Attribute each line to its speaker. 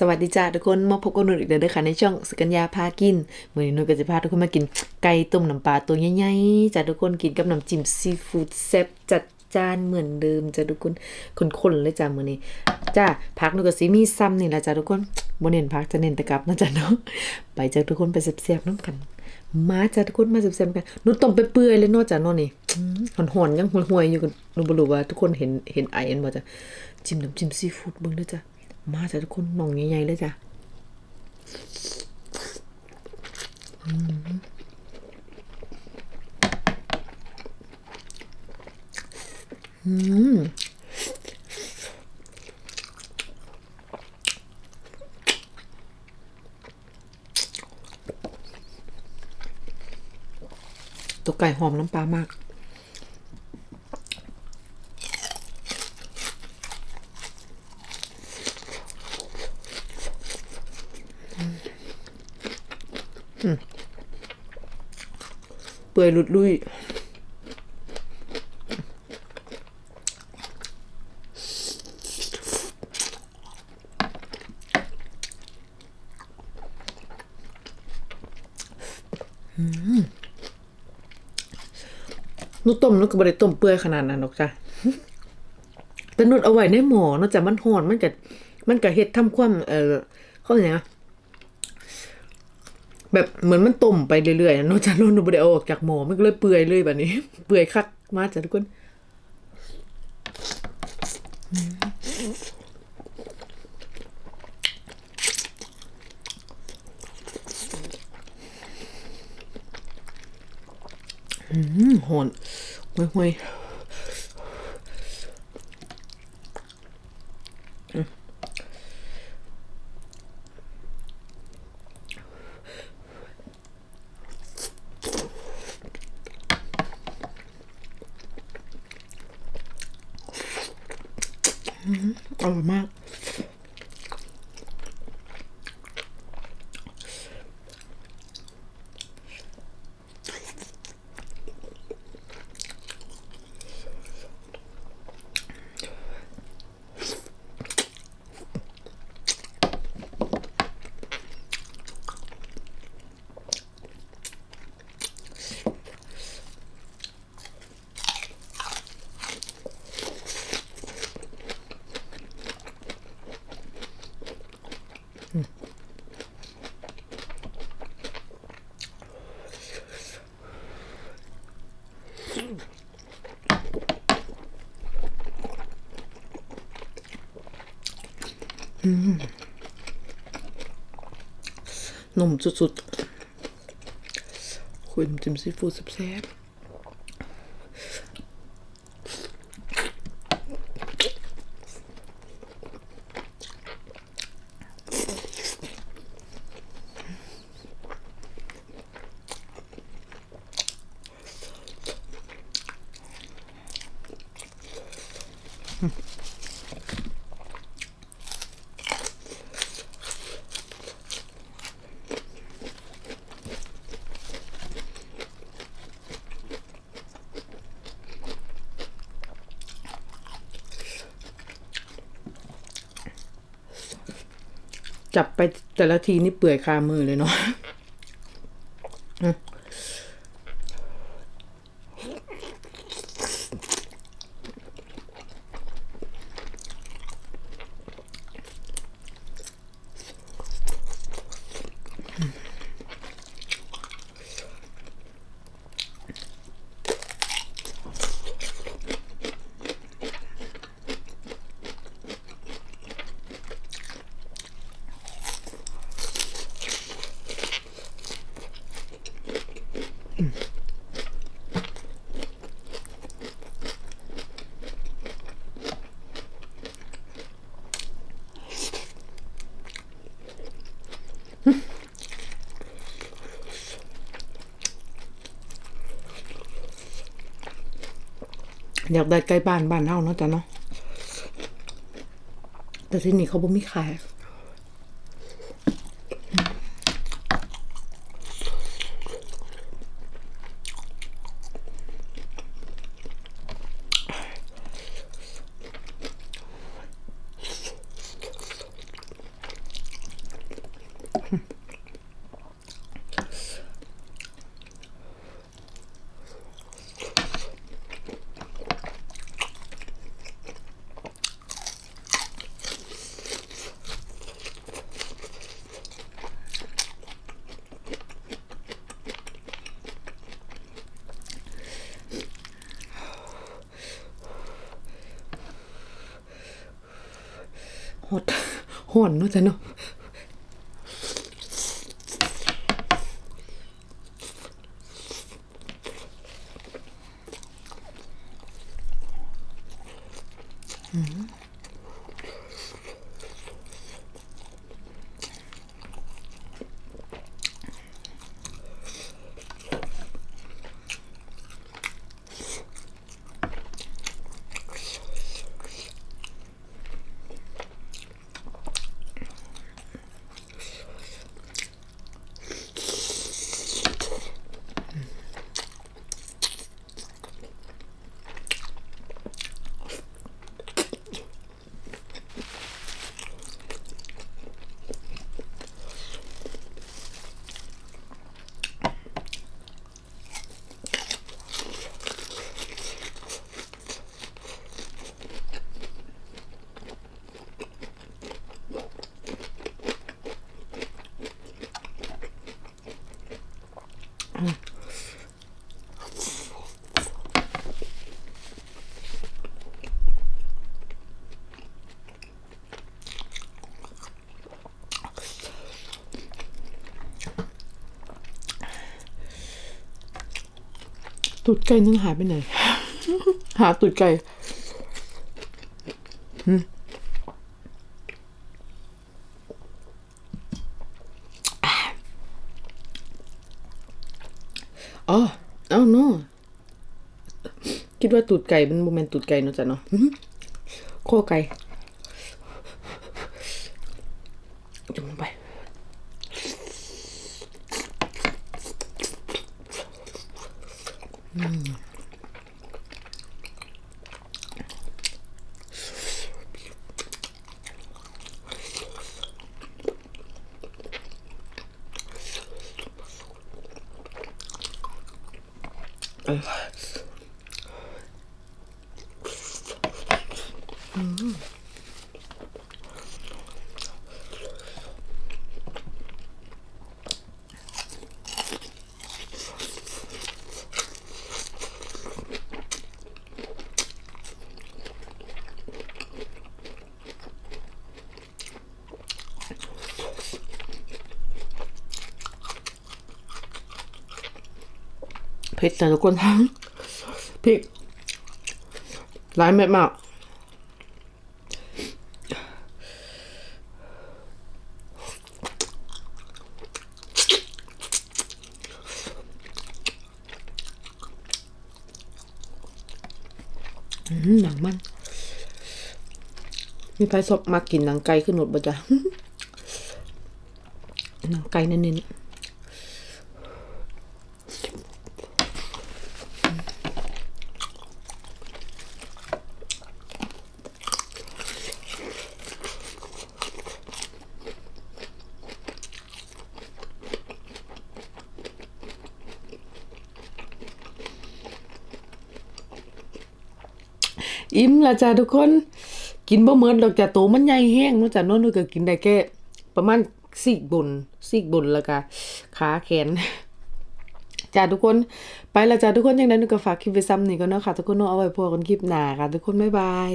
Speaker 1: สวัสดีจ้าทุกคนมาพบกับหนูอีกเด้อค่ะในช่องสกัญญาพากินเหมือนี้หนูก็จะพาทุกคนมากินไก่ต้มน้ำปลาตัวใหญ่ๆจ้าทุกคนกินกับน้ำจิ้มซีฟู้ดแซ่บจัดจานเหมือนเดิมจ้าทุกคนคนๆเลยจ้ามือนี้จ้าพักหนูก็สิมีซ้ำนี่แหละจ้าทุกคนบ่เน้นพักจะเน้นต่กลับนะจ้าเนาะไปจ้าทุกคนไปแซ่บๆนํกัน มาจ้าทุกคนมาแซ่บๆกันหนูต้มไปเปื่อยเลยเนาะจ้าเนาะนี่อื้อหอนๆยังห่วยๆอยู่กันนูบ่รู้ว่าทุกคนเห็นเห็นไอเอ็นบ่จ้าจิ้มน้ำจิ้มซีฟู้ดเบิ่งด้อจ้า มาจ้ะทุกคนหน่องใหญ่ๆเลยจ้ะอืมอืมตัวไก่หอมน้ำปลามาก เปื่อยหลุดลุยนุต้มนุก็บริต้มเปื่อยขนาดนั้นหรอกจ้ะแต่นุดเอาไว้ในหม้อเนอกจากมันหอนมันก็มันก็เฮ็ดทำความเออเขาเรียกไงนะ แบบเหมือนมันต้มไปเรื่อยๆนะเนจากเราหนูไม่ได้เออกจากหมอมันก็เลยเปื่อยเลยแบบนี้ เปื่อยคักมาจ้ะทุกคนอืมหอ น ห่วยห่วยอร่อยมากนมสุดๆ คุยน้ำจิ้มซีฟู้ดแซ่บ จับไปแต่ละทีนี่เปื่อยคามือเลยเนาะอืม อยากได้ใกล้บ้านบ้านเฮาเนาะจ้ะเนาะแต่ที่นี่เขาบ่มีขาย หด ห่อนเนาะจ้ะเนาะ ตูดไก่นึงหายไปไหน หาตูดไก่หืมอ๋อเอ้าโน่คิดว่าตูดไก่มันโมเมนตูดไก่เนอะจ๊ะเนาะอื้อหือข้อไก่จุ่มลงไป 음. 음. เผ็ดแต่ทุกคนทั้งพริกหลายเม็ดมากอื้อหือหนังมัน มีใครชอบมากินหนังไก่ขึ้นหนดบ่จ๊ะหนังไก่เน้นๆ อิ่มละจ้ะทุกคน กินบ่เหมือนดอกจ้ะโตมันใหญ่แห้งนอกจ้ะเน้องนุ้ยก็กินได้แค่ประมาณซีกบนซีกบนแล้วก็ขาแขนจ้าทุกคนไปละจ้าทุกคนยังไงนู้นก็ฝากคลิปไว้ซ้ำนี่ก็เนาะค่ะทุกคนเนาะเอาไว้พอกันคลิปหน้าค่ะทุกคนบ๊ายบาย